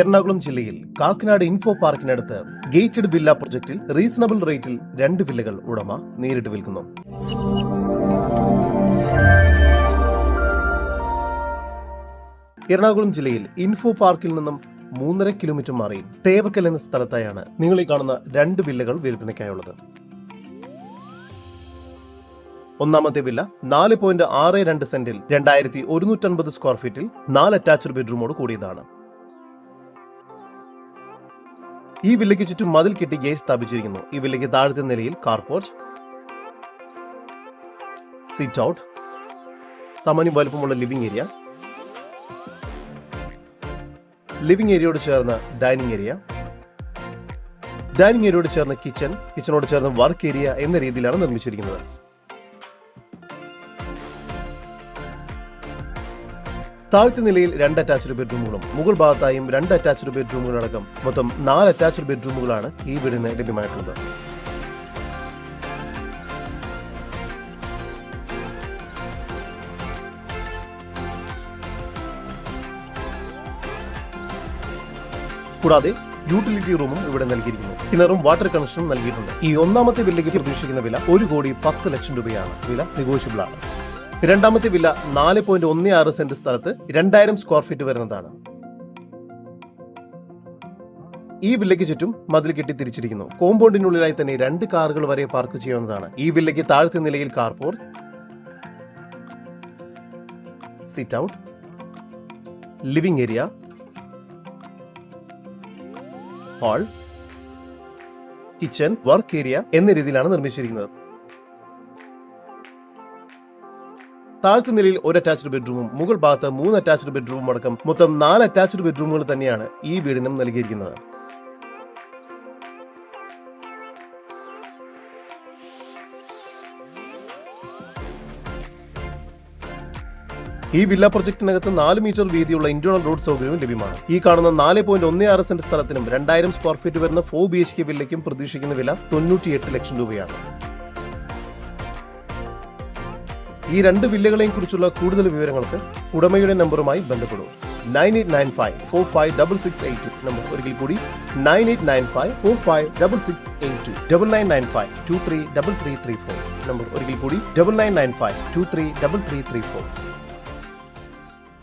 എറണാകുളം ജില്ലയിൽ കാക്കനാട് ഇൻഫോ പാർക്കിനടുത്ത് gated villa പ്രൊജക്ടിൽ റീസണബിൾ റേറ്റിൽ രണ്ട് വില്ലകൾ ഉടമ നേരിട്ട് വിൽക്കുന്നു. എറണാകുളം ജില്ലയിൽ ഇൻഫോ പാർക്കിൽ നിന്നും മൂന്നര കിലോമീറ്റർ മാറി തേവക്കൽ എന്ന സ്ഥലത്തായാണ് നിങ്ങൾ ഈ കാണുന്ന രണ്ട് വില്ലകൾ വിൽപ്പനയ്ക്കായുള്ളത്. ഒന്നാമത്തെ വില്ല നാല് പോയിന്റ് ആറ് രണ്ട് സെന്റിൽ രണ്ടായിരത്തി ഒരുന്നൂറ്റൻപത് സ്ക്വയർ ഫീറ്റിൽ നാല് അറ്റാച്ച്ഡ് ബെഡ്റൂമോട് കൂടിയതാണ്. ഈ വില്ലയ്ക്ക് ചുറ്റും മതിൽ കെട്ടി ഗേറ്റ് സ്ഥാപിച്ചിരിക്കുന്നു. ഈ വില്ലയ്ക്ക് താഴത്തെ നിലയിൽ കാർപോർട്ട് സിറ്റ് ഔട്ട് സാമാന്യം വലുപ്പമുള്ള ലിവിംഗ് ഏരിയ ലിവിംഗ് ഏരിയയോട് ചേർന്ന് ഡൈനിങ് ഏരിയ ഡൈനിങ് ഏരിയയോട് ചേർന്ന് കിച്ചൺ കിച്ചണോട് ചേർന്ന് വർക്ക് ഏരിയ എന്ന രീതിയിലാണ് നിർമ്മിച്ചിരിക്കുന്നത്. താഴത്തെ നിലയിൽ രണ്ട് അറ്റാച്ച്ഡ് ബെഡ്റൂമുകളും മുകൾ ഭാഗത്തായും രണ്ട് അറ്റാച്ച്ഡ് ബെഡ്റൂമുകളടക്കം മൊത്തം നാല് അറ്റാച്ച്ഡ് ബെഡ്റൂമുകളാണ് ഈ വീടിന് ലഭ്യമായിട്ടുള്ളത്. കൂടാതെ യൂട്ടിലിറ്റി റൂമും ഇവിടെ നൽകിയിരിക്കുന്നു. കിണറും വാട്ടർ കണക്ഷനും നൽകിയിട്ടുണ്ട്. ഈ ഒന്നാമത്തെ വില്ലയ്ക്ക് പ്രതീക്ഷിക്കുന്ന വില ഒരു കോടി പത്ത് ലക്ഷം രൂപയാണ്. വില നെഗോഷ്യബിൾ ആണ്. രണ്ടാമത്തെ വില്ല നാല് പോയിന്റ് ഒന്ന് ആറ് സെന്റ് സ്ഥലത്ത് രണ്ടായിരം സ്ക്വയർ ഫീറ്റ് വരുന്നതാണ്. ഈ വില്ലയ്ക്ക് ചുറ്റും മതിൽ കെട്ടി തിരിച്ചിരിക്കുന്നു. കോമ്പൗണ്ടിനുള്ളിലായി തന്നെ രണ്ട് കാറുകൾ വരെ പാർക്ക് ചെയ്യാവുന്നതാണ് ഈ വില്ലയ്ക്ക് താഴത്തെ നിലയിൽ carport sit out living area hall kitchen work area എന്ന രീതിയിലാണ് നിർമ്മിച്ചിരിക്കുന്നത്. താഴത്തെ നിലയിൽ ഒരു അറ്റാച്ച്ഡ് ബെഡ്റൂമും മുകൾ ഭാഗത്ത് മൂന്ന് അറ്റാച്ച്ഡ് ബെഡ്റൂമും അടക്കം മൊത്തം നാല് അറ്റാച്ച്ഡ് ബെഡ്റൂമുകൾ തന്നെയാണ് ഈ വീടിനും നൽകിയിരിക്കുന്നത്. ഈ വില്ല പ്രൊജക്ടിനകത്ത് നാല് മീറ്റർ വീതിയുള്ള ഇന്റേണൽ റോഡ് സൗകര്യവും ലഭ്യമാണ്. ഈ കാണുന്ന നാല് പോയിന്റ് ഒന്ന് ആറ് സെന്റ് സ്ഥലത്തിനും രണ്ടായിരം സ്ക്വയർ ഫീറ്റ് വരുന്ന ഫോർ ബി എച്ച് കെ വില്ലയ്ക്കും പ്രതീക്ഷിക്കുന്ന വില തൊണ്ണൂറ്റിയെട്ട് ലക്ഷം രൂപയാണ്. ഈ രണ്ട് വില്ലകളെയും കുറിച്ചുള്ള കൂടുതൽ വിവരങ്ങൾക്ക് ഉടമയുടെ നമ്പറുമായി ബന്ധപ്പെടും. Nine eight nine five four five double six eight two number ഒരിക്കൽ കൂടി. Nine eight nine five four five double six eight two double nine nine five two three double three three four number ഒരിക്കൽ കൂടി. Double nine nine five two three double three three four